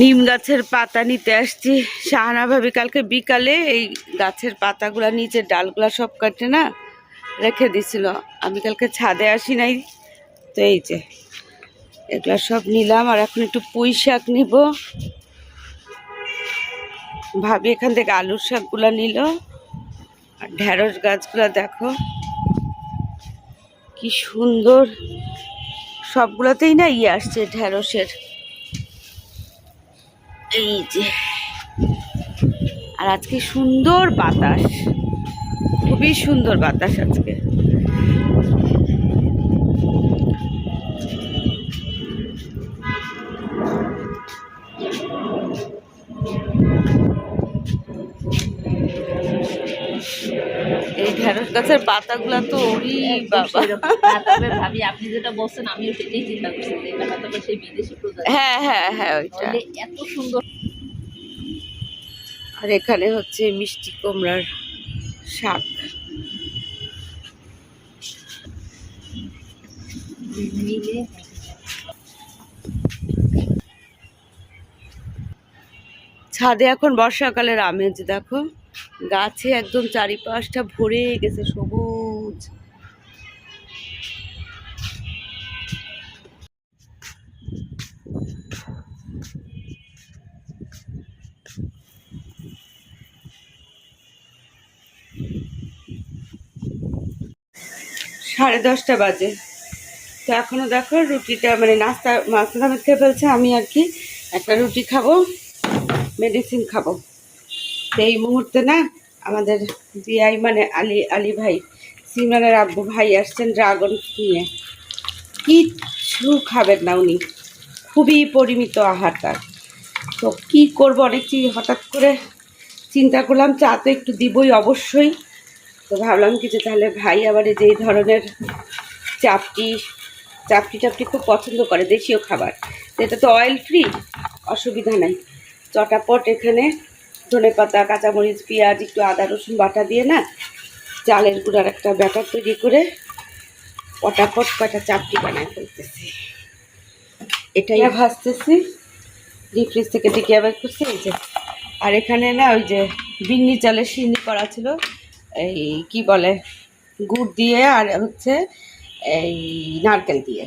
নিম গাছের পাতা নিতে আসছি। শাহানা ভাবি কালকে বিকালে এই গাছের পাতাগুলা, নিচের ডালগুলা সব কাটে না, রেখে দিছিল। আমি কালকে ছাদে আসি নাই, তো এই যে, এগুলা সব নিলাম আর এখন একটু পুঁই শাক নিব। ভাবি এখান থেকে আলুর শাকগুলা নিল। আর ঢেঁড়স গাছগুলো দেখো। কি সুন্দর। সবগুলোতেই না ইয়ে আসছে ঢেঁড়সের। এই যে। আর আজকে সুন্দর বাতাস। খুবই সুন্দর বাতাস আজকে। গাছের পাতাগুলো তো ওরি বাবা। ভাবি আপনি যেটা বলছেন আমিও সেটাই চিন্তা করছি সেই বিদেশি প্রজাতি হ্যাঁ হ্যাঁ হ্যাঁ ওইটা। এত সুন্দর। আর এখানে হচ্ছে মিষ্টি কুমড়ার শাক। ছাদে এখন বর্ষাকালের আমেজ দেখো। গাছে একদম চারিপাশটা ভরে গেছে সবুজ। সাড়ে দশটা বাজে। তো এখনও দেখো রুটিটা মানে নাস্তা নাস্তা খেয়ে ফেলছে, আমি আর কি একটা রুটি খাব মেডিসিন খাব। এই মুহূর্তে না আমাদের বিআই মানে আলী আলী ভাই, সিমরানের আব্বু ভাই আসছেন ড্রাগন নিয়ে। কিচ্ছু খাবেন না উনি। খুবই পরিমিত আহার তার। তো কী করব, অনেক চি- হঠাৎ করে চিন্তা করলাম, চা তো একটু দিবই অবশ্যই। তো ভাবলাম কি যে তাহলে ভাই আবার এই যে এই ধরনের চাপটি চাপটি চাপটি খুব পছন্দ করে দেশীয় খাবার। এটা তো অয়েল ফ্রি অসুবিধা নাই। চটাপট এখানে ধনে পাতা, কাঁচামরিচ, পেঁয়াজ, একটু আদা, রসুন বাটা দিয়ে না চালের গুঁড়ার একটা ব্যাটার তৈরি করে পটাপট কটা চাপটি বানায় ফেলতেছি। এটাই ভাজতেছি। ডিপ ফ্রিজ থেকে ডেকে আবার করছি এই যে। আর এখানে না ওই যে বিন্নি চালের সিন্নি করা ছিল, এই কি বলে, গুড় দিয়ে আর হচ্ছে এই নারকেল দিয়ে।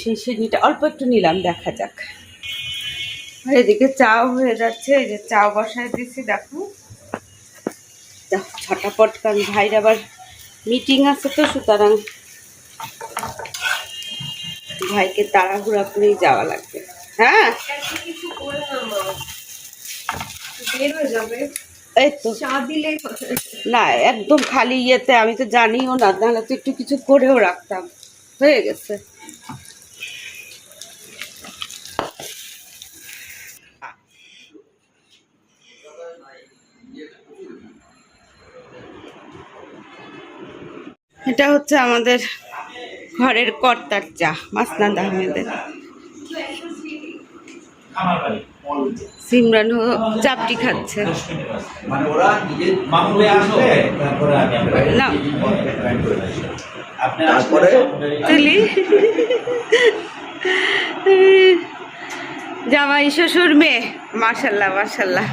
সেই সিন্নিটা অল্প একটু নিলাম, দেখা যাক। আর এদিকে চাও হয়ে যাচ্ছে এই যে চাও বসায় দিচ্ছি দেখো। যাক, ছটাপট কারণ ভাইয়ের আবার মিটিং আছে তো সুতরাং ভাইকে তাড়াহুড়া করেই যাওয়া লাগবে। হ্যাঁ? এই তো। না একদম খালি ইয়েতে আমি তো জানিও না নাহলে তো একটু কিছু করেও রাখতাম। হয়ে গেছে। এটা হচ্ছে আমাদের ঘরের কর্তার চা মাসনাদ আহমেদের। সিমরান চাপটি খাচ্ছে। না? জামাই শ্বশুর মেয়ে। মার্শাল্লাহ মার্শাল্লাহ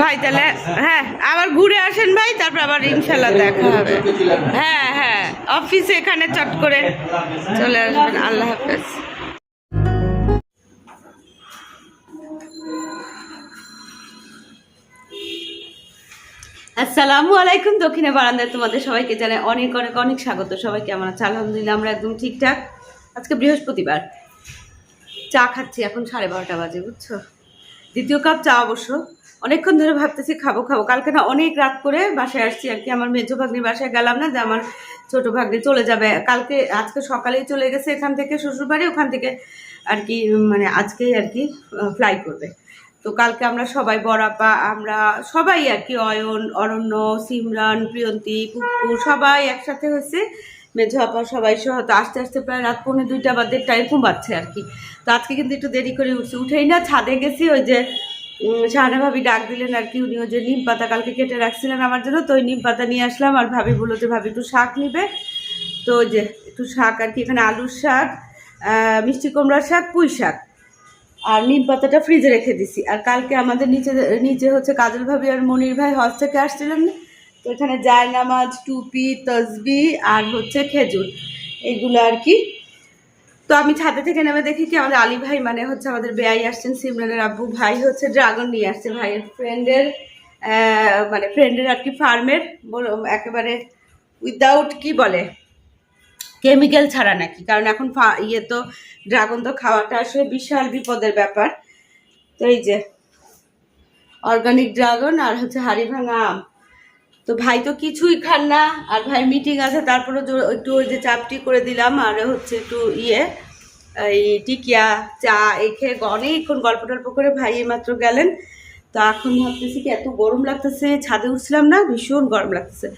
ভাই, তাহলে হ্যাঁ আবার ঘুরে আসেন ভাই, তারপর আবার ইনশাল্লাহ দেখা হবে। হ্যাঁ হ্যাঁ অফিসে এখানে চট করে চলে আসবেন, আল্লাহ হাফেজ। আসসালামু আলাইকুম, দক্ষিণে বারান্দায় তোমাদের সবাইকে জানাই অনেক অনেক অনেক স্বাগত। সবাইকে আমার আছে? আলহামদুলিল্লাহ, আমরা একদম ঠিকঠাক। আজকে বৃহস্পতিবার। চা খাচ্ছি, এখন সাড়ে বারোটা বাজে, বুঝছ? দ্বিতীয় কাপ চা অবশ্য। অনেকক্ষণ ধরে ভাবতেছি খাব খাব। কালকে না অনেক রাত করে বাসায় আসছি আর কি। আমার মেজো ভাগ্নির বাসায় গেলাম না যে আমার ছোট ভাগ্নি চলে যাবে। কালকে, আজকে সকালেই চলে গেছে এখান থেকে শ্বশুরবাড়ি, ওখান থেকে আর কি মানে আজকেই আর কি ফ্লাই করবে। তো কালকে আমরা সবাই, বড়াপা, আমরা সবাই আর কি, অয়ন, অরণ্য, সিমরান, প্রিয়ন্তী, পুপ্পু, সবাই একসাথে হয়েছে। মেঝো আপা সবাই সহ, তো আস্তে আস্তে প্রায় রাত পৌনে দুইটা বা দেড়টা এরকম আর কি। তো আজকে কিন্তু একটু দেরি করে উঠছি। উঠেই না, ছাদে গেছি, ওই যে শাহানা ভাবি ডাক দিলেন আর কি উনি ওই যে, নিম পাতা কালকে কেটে রাখছিলেন আমার জন্য, তো ওই নিম পাতা নিয়ে আসলাম আর ভাবি বলল যে, ভাবি, একটু শাক নিবে? তো যে, একটু শাক আর কি, এখানে আলুর শাক মিষ্টি কুমড়ার শাক, পুঁই শাক। আর নিম পাতাটা ফ্রিজে রেখে দিছি। আর কালকে আমাদের নিচে নিচে হচ্ছে কাজল ভাবি আর মনির ভাই হজ থেকে আসছিলেন না? তো এখানে জায়নামাজ টুপি তসবি আর হচ্ছে খেজুর। এগুলো আর কি। তো আমি ছাদে থেকে নেমে দেখি কি আমাদের আলী ভাই মানে হচ্ছে আমাদের বেয়াই আসছেন, সিমরানের আব্বু ভাই হচ্ছে ড্রাগন নিয়ে আসছে ভাইয়ের ফ্রেন্ডের মানে ফ্রেন্ডের আর কি ফার্মের একেবারে উইদাউট কি বলে কেমিক্যাল ছাড়া নাকি। কারণ এখন ইয়ে তো, ড্রাগন তো খাওয়াটা আসলে বিশাল বিপদের ব্যাপার। তো এই যে অর্গানিক ড্রাগন আর হচ্ছে হাড়ি ভাঙা আম। তো ভাই তো কিছুই খান না, আর ভাই মিটিং আছে তারপরে একটু ওই যে চাপটি করে দিলাম, আর হচ্ছে একটু ইয়ে এই টিকিয়া, চা, এই খেয়ে অনেকক্ষণ গল্প টল্প করে ভাই মাত্র গেলেন। তো এখন ভাবতেছি কি, এত গরম লাগতেছে, ছাদে উঠছিলাম না, ভীষণ গরম লাগতেছে।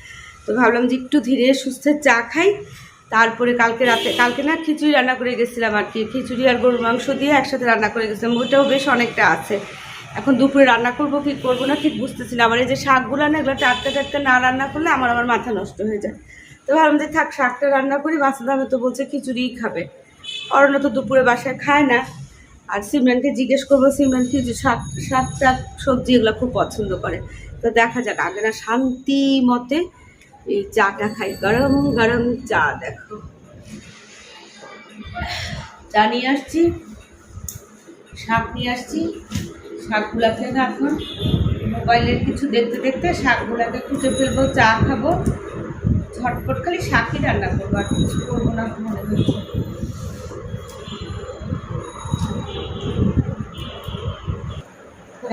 তো ভাবলাম যে একটু ধীরে সুস্থে চা খাই। তারপরে কালকে রাতে, কালকে না খিচুড়ি রান্না করে গেছিলাম আর কি, খিচুড়ি আর গরুর মাংস দিয়ে একসাথে রান্না করে গেছিলাম, ওইটাও বেশ অনেকটা আছে। এখন দুপুরে রান্না করব, কি করব না, ঠিক বুঝতেছি না। আমার এই যে শাকগুলো না, এগুলো টাটকা টাটকা না রান্না করলে আমার আমার মাথা নষ্ট হয়ে যায়। তো ভাবলাম যে থাক, শাকটা রান্না করি বাচ্চা দামে তো বলছে খিচুড়িই খাবে। অরণ্য তো দুপুরে বাসায় খায় না। আর সিমরানকে জিজ্ঞেস করব, সিমরান কি শাক শাক টাক সবজি এগুলো খুব পছন্দ করে? তো দেখা যাক, আগে না শান্তি মতে এই চাটা খাই। গরম গরম চা, দেখো। চা নিয়ে আসছি, শাক নিয়ে আসছি। শাকগুলাকে এখন মোবাইলের কিছু দেখতে দেখতে শাকগুলাকে খুঁজে ফেলব, চা খাব। ঝটপট খালি শাকই রান্না করব, আর কিছু করব না মনে হচ্ছে।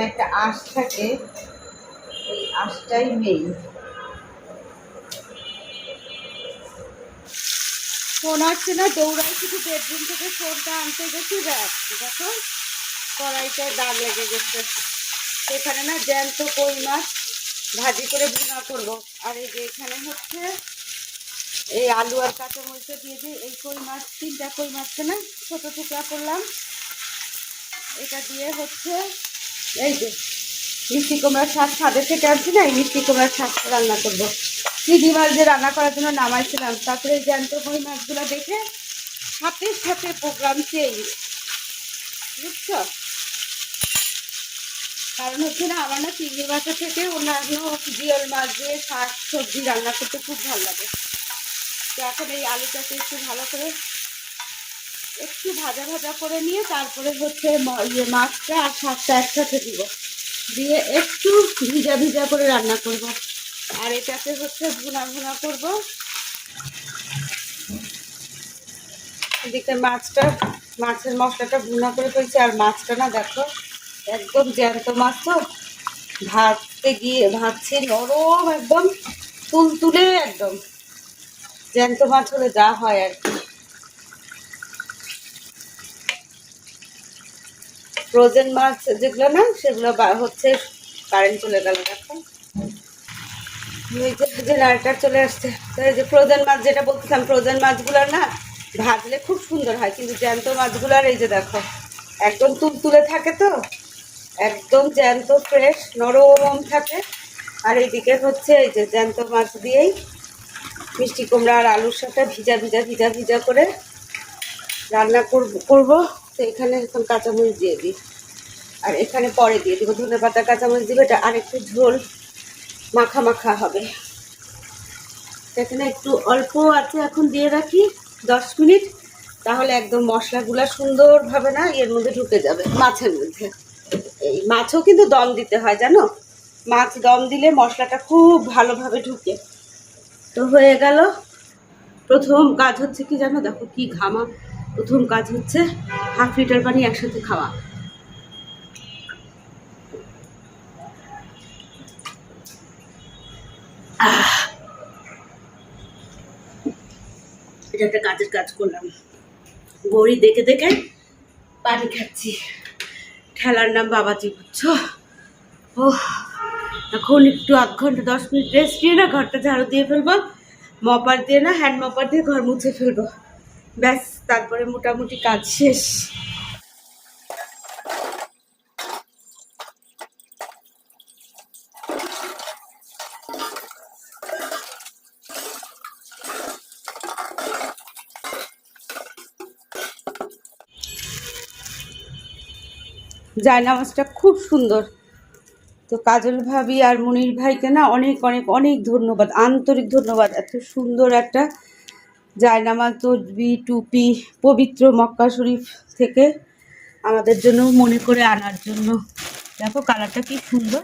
একটা আঁশ থাকে ওই আঁশটাই মেইন ফোন আসছে না দৌড়াই শুধু বেডরুম থেকে ফোনটা আনতে গেছি দেখো। কড়াইটায় দাগ লেগে গেছে। এখানে না জ্যান্ত কই মাছ ভাজি করে ভুনা করব। আর এই যে এখানে হচ্ছে এই আলু আর কাঁচা মরিচা দিয়ে দিয়ে এই কই মাছ, তিনটা কই মাছকে না ছোটো টুকরা করলাম। এটা দিয়ে হচ্ছে এই যে মিষ্টি কুমড়ার শাক ছাদের থেকে আনছি না, এই মিষ্টি কুমড়ার শাকটা রান্না করব। চিংড়ি মাছ দিয়ে রান্না করার জন্য নামাইছিলাম, তারপরে জ্যান্ত কই মাছগুলো দেখে সাথে সাথে প্রোগ্রাম চেঞ্জ বুঝছ? কারণ হচ্ছে না, আমার না চিংড়ি মাছের থেকে অন্যান্য জিওল মাছ দিয়ে শাক সবজি রান্না করতে খুব ভালো লাগে। তো এখন এই আলুটাকে একটু ভালো করে একটু ভাজা ভাজা করে নিয়ে তারপরে হচ্ছে ইয়ে মাছটা আর শাকটা একসাথে দিব। দিয়ে একটু ভিজা ভিজা করে রান্না করব। আর এটাকে হচ্ছে ভুনা ভুনা করব। এদিকে মাছটা, মাছের মশলাটা ভুনা করে ফেলছি। আর মাছটা না দেখো একদম জ্যান্ত মাছ তো। ভাজতে গিয়ে ভাজছে নরম একদম তুলতুলে একদম। জ্যান্ত মাছ হলে যা হয় আর কি। ফ্রোজেন মাছ যেগুলো না, সেগুলো হচ্ছে কারেন্ট চলে গেল দেখো। যে জেনারেটার চলে আসছে যে ফ্রোজেন মাছ যেটা বলতেছিলাম ফ্রোজেন মাছগুলো না ভাজলে খুব সুন্দর হয়, কিন্তু জ্যান্ত মাছগুলোর এই যে দেখো, একদম তুলতুলে থাকে তো। একদম জ্যান্ত ফ্রেশ নরম থাকে। আর এইদিকে হচ্ছে এই যে জ্যান্ত মাছ দিয়েই মিষ্টি কুমড়া আর আলুর সাথে ভিজা ভিজা ভিজা ভিজা করে রান্না করব করব। তো এখানে এখন কাঁচামরিচ দিয়ে দিই। আর এখানে পরে দিয়ে দিব। ধনে পাতা, কাঁচামরিচ দিবে। এটা আর একটু ঝোল, মাখা মাখা হবে। এখানে একটু অল্প আছে এখন দিয়ে রাখি, দশ মিনিট। তাহলে একদম মশলাগুলো সুন্দরভাবে না এর মধ্যে ঢুকে যাবে, মাছের মধ্যে। এই মাছও কিন্তু দম দিতে হয়, জানো? মাছ দম দিলে মশলাটা খুব ভালোভাবে ঢুকে। তো হয়ে গেল। প্রথম কাজ হচ্ছে কি জানো? দেখো কি ঘামা। প্রথম কাজ হচ্ছে হাফ লিটার পানি একসাথে খাওয়া! এটা একটা কাজের কাজ করলাম। গড়ি দেখে দেখে পানি খাচ্ছি। ঠেলার নাম বাবাজি, বুঝছ? ও এখন একটু আধ ঘণ্টা, দশ মিনিট রেস্ট নিয়ে না ঘরটা ঝাড়ু দিয়ে ফেলব, মপার দিয়ে না হ্যান্ড মপার দিয়ে ঘর মুছে ফেলব। ব্যাস, তারপরে মোটামুটি কাজ শেষ। জায়নামাজটা খুব সুন্দর। তো কাজল ভাবি আর মনির ভাইকে না অনেক অনেক অনেক ধন্যবাদ, আন্তরিক ধন্যবাদ। এত সুন্দর একটা জায়নামাজ, তসবি, টুপি, পবিত্র মক্কা শরীফ থেকে আমাদের জন্য মনে করে আনার জন্য। দেখো কালারটা কি সুন্দর।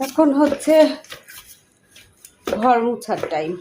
এখন হচ্ছে ঘর মুছার টাইম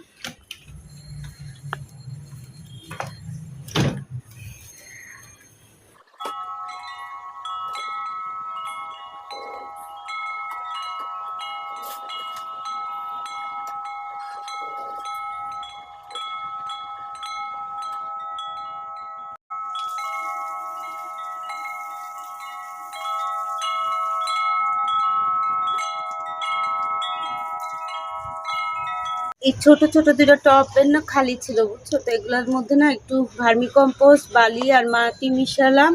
এই ছোট ছোট দুটো টপের না খালি ছিল, বুঝছ? তো এগুলোর মধ্যে না একটু ভার্মি কম্পোস্ট বালি আর মাটি মিশালাম।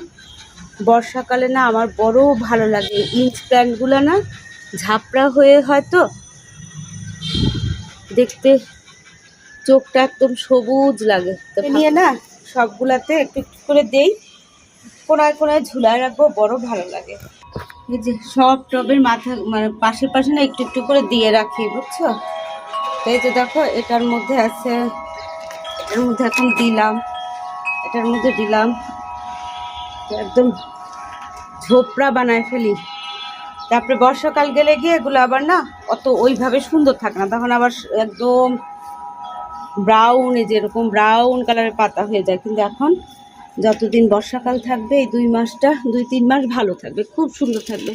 বর্ষাকালে না আমার বড় ভালো লাগে। ইঞ্চ প্ল্যান্টগুলো না ঝাপড়া হয়ে হয়তো দেখতে চোখটা একদম সবুজ লাগে। নিয়ে না সবগুলাতে একটু একটু করে দেই। কোনায় কোনায় ঝুলায় রাখব, বড় ভালো লাগে। এই যে সব টবের মাথা মানে পাশে পাশে না একটু একটু করে দিয়ে রাখি, বুঝছ? এই যে দেখো, এটার মধ্যে আছে, এটার মধ্যে এখন দিলাম, এটার মধ্যে দিলাম। একদম ঝোপড়া বানায় ফেলি। তারপরে বর্ষাকাল গেলে গিয়ে এগুলো আবার না অত ওইভাবে সুন্দর থাকে না। তখন আবার একদম ব্রাউন এই যে এরকম ব্রাউন কালারের পাতা হয়ে যায়। কিন্তু এখন যতদিন বর্ষাকাল থাকবে, এই দুই মাসটা, দুই তিন মাস ভালো থাকবে, খুব সুন্দর থাকবে।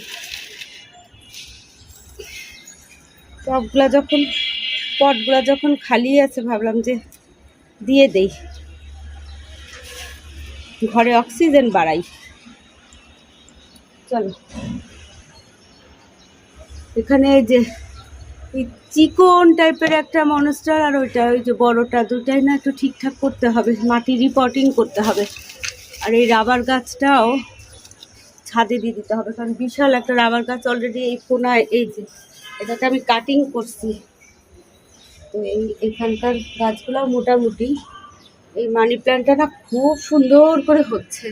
সবগুলা যখন পটগুলা যখন খালি আছে, ভাবলাম যে দিয়ে দেই। ঘরে অক্সিজেন বাড়াই। চলো। এখানে যে চিকন টাইপের একটা মনস্টার আর ওইটা, ওই যে বড়টা, দুটাই না একটু ঠিকঠাক করতে হবে। মাটি রিপোর্টিং করতে হবে। আর এই রাবার গাছটাও ছাদে দিয়ে দিতে হবে। কারণ বিশাল একটা রাবার গাছ অলরেডি এই কোনায়, এই যে, এটাকে আমি কাটিং করছি। তো এই এখানকার গাছগুলো মোটামুটি। এই মানি প্ল্যান্টটা না খুব সুন্দর করে হচ্ছে।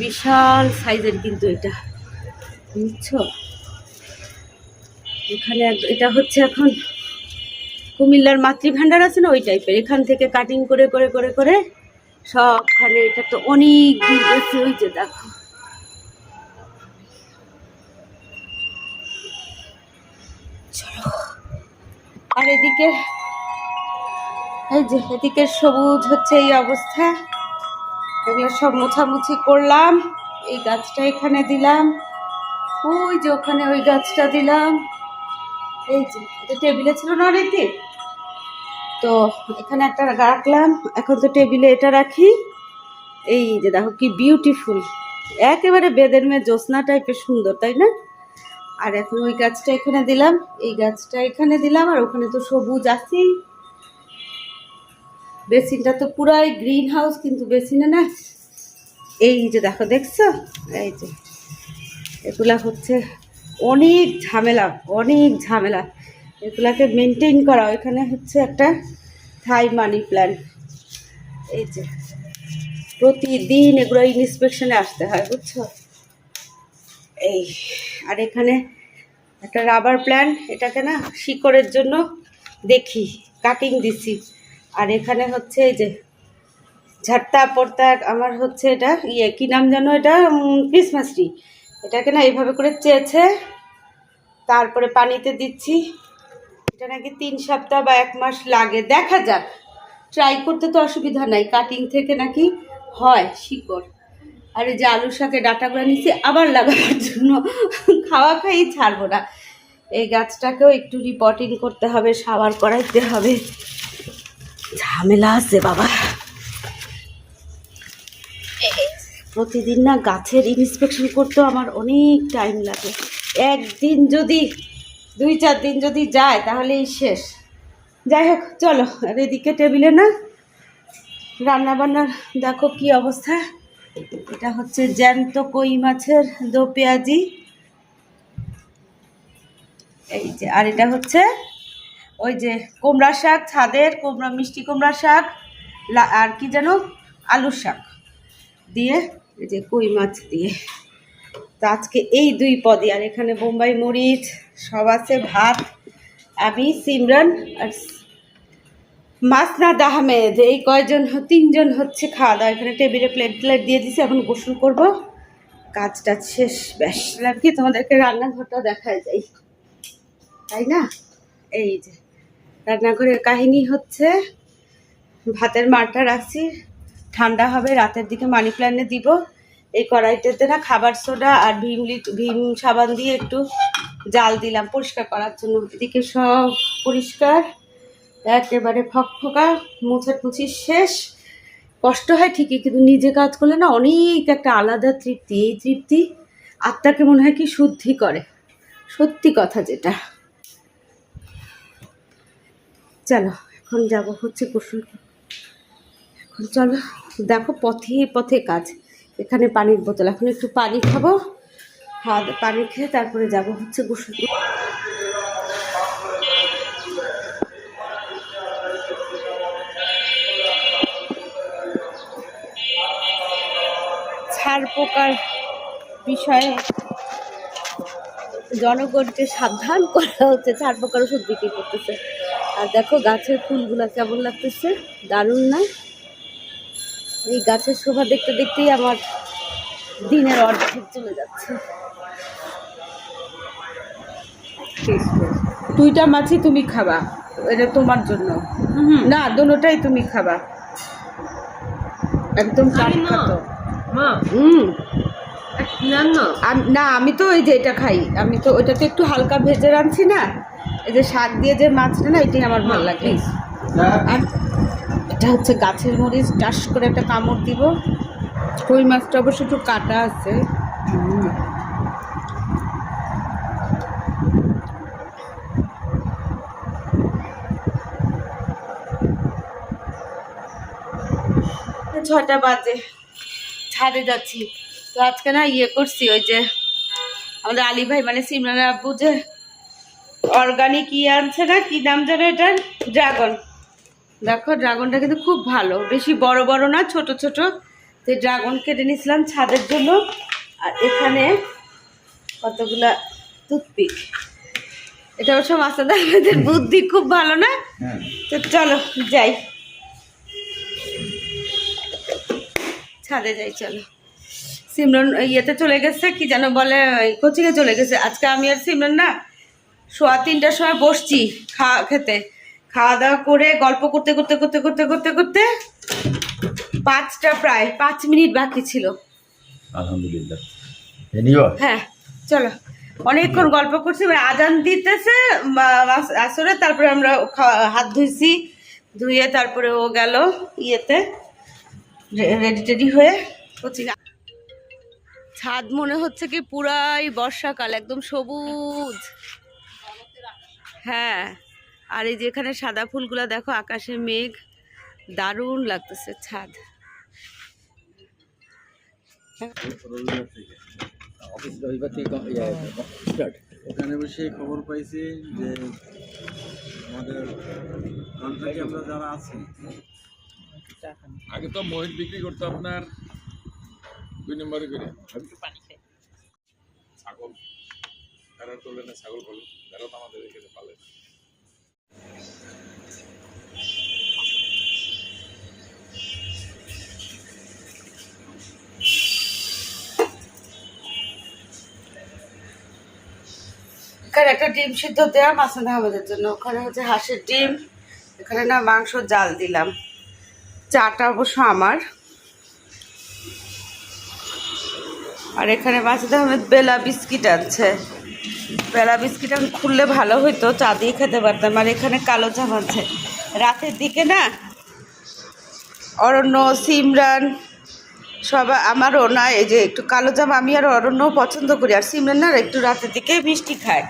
বিশাল সাইজের কিন্তু এটা। বুঝছ? এখানে এটা হচ্ছে এখন কুমিল্লার মাতৃভাণ্ডার আছে না? ওই টাইপের এখান থেকে কাটিং করে করে করে করে সবখানে এটা তো অনেক দূর গেছে। ওই যে দেখো। আর এদিকে, এই যে এদিকে সবুজ হচ্ছে এই অবস্থা। এগুলো সব মোছামুছি করলাম, এই গাছটা এখানে দিলাম, ওই যে ওখানে ওই গাছটা দিলাম। এই যে, এটা টেবিলে ছিল না অনেকদিন? তো এখানে একটা রাখলাম, এখন তো টেবিলে এটা রাখি। এই যে দেখো কি বিউটিফুল একেবারে বেদের মেয়ে জ্যোৎস্না টাইপের সুন্দর, তাই না? আর এখন ওই গাছটা এখানে দিলাম, এই গাছটা এখানে দিলাম, আর ওখানে তো সবুজ আছেই। বেসিনটা তো পুরাই গ্রিন হাউস, কিন্তু বেসিনে না, এই যে দেখো, দেখছ? এই যে, এগুলা হচ্ছে অনেক ঝামেলা অনেক ঝামেলা। এগুলাকে মেনটেন করা এখানে হচ্ছে একটা থাই মানি প্ল্যান্ট এই যে, প্রতিদিন এগুলো ইন্সপেকশনে আসতে হয়, বুঝছ? এই। আর এখানে একটা রাবার প্ল্যান্ট এটাকে না শিকড়ের জন্য দেখি কাটিং দিছি। আর এখানে হচ্ছে এই যে ঝাট্টা পড়তা, আমার হচ্ছে এটা ইয়ে কী নাম যেন এটা? ক্রিসমাস ট্রি এটাকে না এইভাবে করে চেয়েছে তারপরে পানিতে দিচ্ছি। এটা নাকি তিন সপ্তাহ বা এক মাস লাগে। দেখা যাক। ট্রাই করতে তো অসুবিধা নাই। কাটিং থেকে নাকি হয় শিকড়। আর যে আলু শাকে ডাটাগুলো নিচ্ছি আবার লাগানোর জন্য খাওয়া খাই ছাড়বো না। এই গাছটাকেও একটু রিপোর্টিং করতে হবে সাবার করাইতে হবে। ঝামেলা আছে বাবা। প্রতিদিন না গাছের ইন্সপেকশন করতেও আমার অনেক টাইম লাগে। একদিন যদি, দুই চার দিন যদি যায় তাহলেই শেষ। যাই হোক, চলো, আর এদিকে টেবিলে না রান্না বান্নার দেখো কি অবস্থা। এটা হচ্ছে জ্যান্ত কই মাছের দো পেঁয়াজি। এই যে, আর এটা হচ্ছে ওই যে কুমড়া শাক, ছাদের কুমড়া, মিষ্টি কুমড়া শাক আর কি যেন, আলুর শাক দিয়ে, এই যে কই মাছ দিয়ে। তো আজকে এই দুই পদে, আর এখানে বোম্বাই মরিচ, সব আছে, ভাত আমি সিমরান আর মাসনাদ আহমেদ, এই কয়জন তিনজন হচ্ছে খাওয়া দাওয়া, এখানে টেবিলে প্লেট প্লেট দিয়ে দিছি, এখন গোসল করব। কাজটা শেষ, ব্যাস। কি, তোমাদেরকে রান্নাঘরটা দেখায় যাই। তাই না? এই যে, রান্নাঘরের কাহিনী হচ্ছে, ভাতের মারটা রাখছি, ঠান্ডা হবে, রাতের দিকে মানি প্ল্যান্টে দিব। এই কড়াইটাতে না খাবার সোডা আর ভীম ভীম সাবান দিয়ে একটু জাল দিলাম পরিষ্কার করার জন্য। এদিকে সব পরিষ্কার। একেবারে ফক ফকফকা, মুছাটুছি শেষ। কষ্ট হয় ঠিকই, কিন্তু নিজে কাজ করলে না অনেক একটা আলাদা তৃপ্তি। এই তৃপ্তি আত্মাকে মনে হয় কি শুদ্ধি করে। সত্যি কথা যেটা। চলো, এখন যাব হচ্ছে গোসল এখন চলো, দেখো পথে পথে কাজ। এখানে পানির বোতল। এখন একটু পানি খাব খাওয়া পানি খেয়ে তারপরে যাব হচ্ছে গোসল ছাড় পোকার বিষয়ে জনগণকে সাবধান করা হচ্ছে ছাড় পোকার ওষুধ বিক্রি করতেছে। আর দেখো গাছের ফুলগুলো কেমন লাগতেছে? দারুণ না? এই গাছের শোভা দেখতে দেখতেই আমার দিনের অর্ধেক চলে যাচ্ছে। দুইটা মাছই তুমি খাবা এটা তোমার জন্য। না দোনোটাই তুমি খাবা। একদম টাটকা তো হুম। না আম- তো ওই যে এটা খাই। আমি তো ওইটাতে একটু হালকা ভেজে রাঁধছি না এই যে শাক দিয়ে যে মাছটা না এটাই আমার ভালো লাগে। আর এটা হচ্ছে গাছের মরিচ চাষ করে একটা কামড় দিব। কই মাছটা অবশ্য একটু কাটা আছে। ছটা বাজে। ছাদে যাচ্ছি। তো আজকে না ইয়ে করছি ওই যে আমাদের আলী ভাই মানে সিমরান আব্বু যে অর্গানিক ইয়ে আনছে না কি নাম জানো এটার ড্রাগন দেখো ড্রাগনটা কিন্তু খুব ভালো। বেশি বড় বড় না ছোট ছোট। তো ড্রাগন কেটে নিয়েছিলাম ছাদের জন্য। আর এখানে কতগুলা টুথপিক এটা অবশ্য আহমেদের বুদ্ধি খুব ভালো না? হ্যাঁ। তো চলো যাই। ছাদে যাই চলো। সিমরন ইয়েতে চলে গেছে কি যেন বলে কোচিংয়ে চলে গেছে। আজকে আমি আর সিমরন না সোয়া তিনটার সময় বসছি খাওয়া খেতে। খাওয়া দাওয়া করে গল্প করতে করতে করতে করতে করতে করতে পাঁচটা প্রায় পাঁচ মিনিট বাকি ছিল। আলহামদুলিল্লাহ। হ্যাঁ চলো। অনেকক্ষণ গল্প করছি আজান দিতেছে আসরে তারপরে আমরা হাত ধুইছি ধুয়ে তারপরে ও গেল ইয়েতে। রেডি টেডি হয়ে? কোচিং ছাদ মনে হচ্ছে কি পুরাই বর্ষাকাল একদম সবুজ। হ্যাঁ আর এই যেখানে সাদা ফুলগুলো দেখো আকাশে মেঘ। দারুণ লাগতেছে ছাদ। ওখানে বসে খবর পাইছি যে আমাদের কন্ট্রাক্টে আমরা যারা আছি আগে তো মহিষ বিক্রি করতো আপনার দুই নম্বরে করে। ছাগল ভেড়ার তোলে না ছাগল বলে ভেড়া তো আমাদের এখানে পালে এখানে একটা ডিম সিদ্ধ দেওয়া মাসান আহমেদের জন্য। ওখানে হচ্ছে হাঁসের ডিম এখানে না মাংস জাল দিলাম। চাটা অবশ্য আমার। আর এখানে মাসুদ আহমেদ বেলা বিস্কিট আছে। বেলা বিস্কিট আমি খুললে ভালো হইতো, চা দিয়ে খেতে পারতাম। আর এখানে কালো চাপ আছে রাতের দিকে না, অরণ্য, সিমরান সবাই আমারও না, এই যে একটু কালো জাম আমি আর অরণ্য পছন্দ করি। আর সিমরান না, একটু রাতের দিকে মিষ্টি খায়।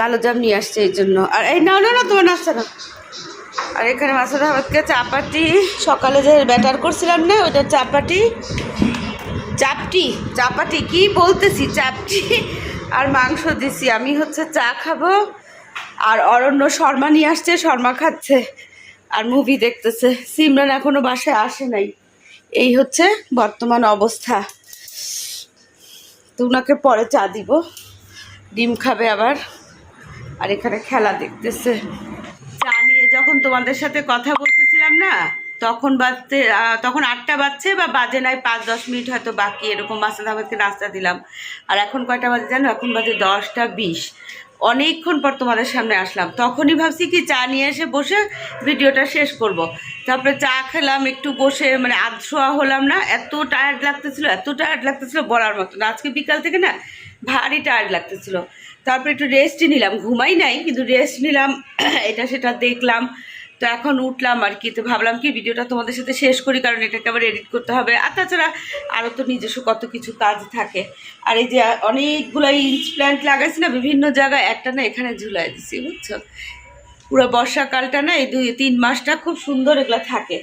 কালো জাম নিয়ে আসছে এই জন্য। আর এই না না তোমার নাস্তা না আর এখানে মাসুদ আহমেদকে চাপাটি। সকালে যে ব্যাটার করছিলাম না, ওইটা চাপাটি। চাপটি, চাপাটি, কি বলতেছি, চাপটি। আর মাংস দিছি, আমি হচ্ছে চা খাব। আর অরণ্য শর্মা নিয়ে আসছে, শর্মা খাচ্ছে। আর মুভি দেখতেছে। সিমরান এখনও বাসায় আসে নাই। এই হচ্ছে বর্তমান অবস্থা। তো ওনাকে পরে চা দিব। ডিম খাবে আবার। আর এখানে খেলা দেখতেছে। যখন তোমাদের সাথে কথা বলতেছিলাম না, তখন বাজতে তখন আটটা বাজছে বা বাজে নাই, পাঁচ দশ মিনিট হয়তো বাকি, এরকম মাসাদ আহমেদকে নাস্তা দিলাম। আর এখন কয়টা বাজে জানো? এখন বাজে দশটা বিশ। অনেকক্ষণ পর তোমাদের সামনে আসলাম। তখনই ভাবছি কি চা নিয়ে এসে বসে ভিডিওটা শেষ করব। তারপরে চা খেলাম, একটু বসে মানে আধ শোয়া হলাম না, এত টায়ার্ড লাগতেছিল, এত টায়ার্ড লাগতেছিল বলার মতো না। আজকে বিকাল থেকে না, ভারী টায়ার্ড লাগতেছিল। তারপরে একটু রেস্টই নিলাম। ঘুমাই নাই, কিন্তু রেস্ট নিলাম, এটা সেটা দেখলাম। তো এখন উঠলাম আর কি, তো ভাবলাম কি ভিডিওটা তোমাদের সাথে শেষ করি, কারণ এটাকে আবার এডিট করতে হবে। আর তাছাড়া আরও তো নিজস্ব কত কিছু কাজ থাকে। আর এই যে অনেকগুলো ইঞ্চ প্ল্যান্ট লাগাইছি না, বিভিন্ন জায়গায়, একটা না এখানে ঝুলাই দিছি, বুঝছ? পুরো বর্ষাকালটা না এই দুই তিন মাসটা খুব সুন্দর এগুলো থাকে।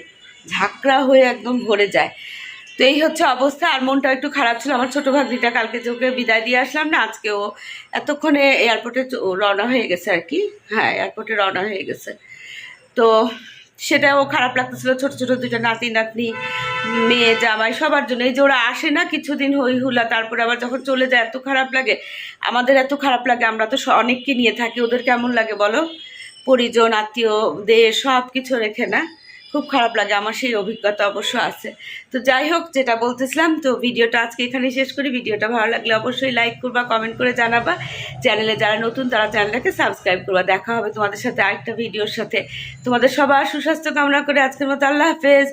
ঝাঁকড়া হয়ে একদম ভরে যায়। তো এই হচ্ছে অবস্থা। আর মনটা একটু খারাপ ছিল। আমার ছোটো ভাগ্নিটা কালকে চোখে বিদায় দিয়ে আসলাম না আজকেও এতক্ষণে এয়ারপোর্টে রওনা হয়ে গেছে আর কি। হ্যাঁ এয়ারপোর্টে রওনা হয়ে গেছে। তো সেটাও খারাপ লাগতেছিল। ছোট ছোট দুটো নাতি, নাতনি, মেয়ে, জামাই সবার জন্য। এই যে ওরা আসে না কিছুদিন হই হুলা তারপরে আবার যখন চলে যায়, এত খারাপ লাগে। আমাদের এত খারাপ লাগে, আমরা তো অনেককে নিয়ে থাকি। ওদের কেমন লাগে বলো? পরিজন, আত্মীয়, দেশ সব কিছু রেখে না? খুব খারাপ লাগে, আমার সেই অভিজ্ঞতা অবশ্য আছে। তো যাই হোক, যেটা বলতেছিলাম, তো ভিডিওটা আজকে এখানে শেষ করি। ভিডিওটা ভালো লাগলে অবশ্যই লাইক করবা কমেন্ট করে জানাবা। চ্যানেলে যারা নতুন, তারা চ্যানেলটাকে সাবস্ক্রাইব করবা। দেখা হবে তোমাদের সাথে আরেকটা ভিডিওর সাথে। তোমাদের সবার সুস্বাস্থ্য কামনা করে আজকের মতো আল্লাহ হাফেজ।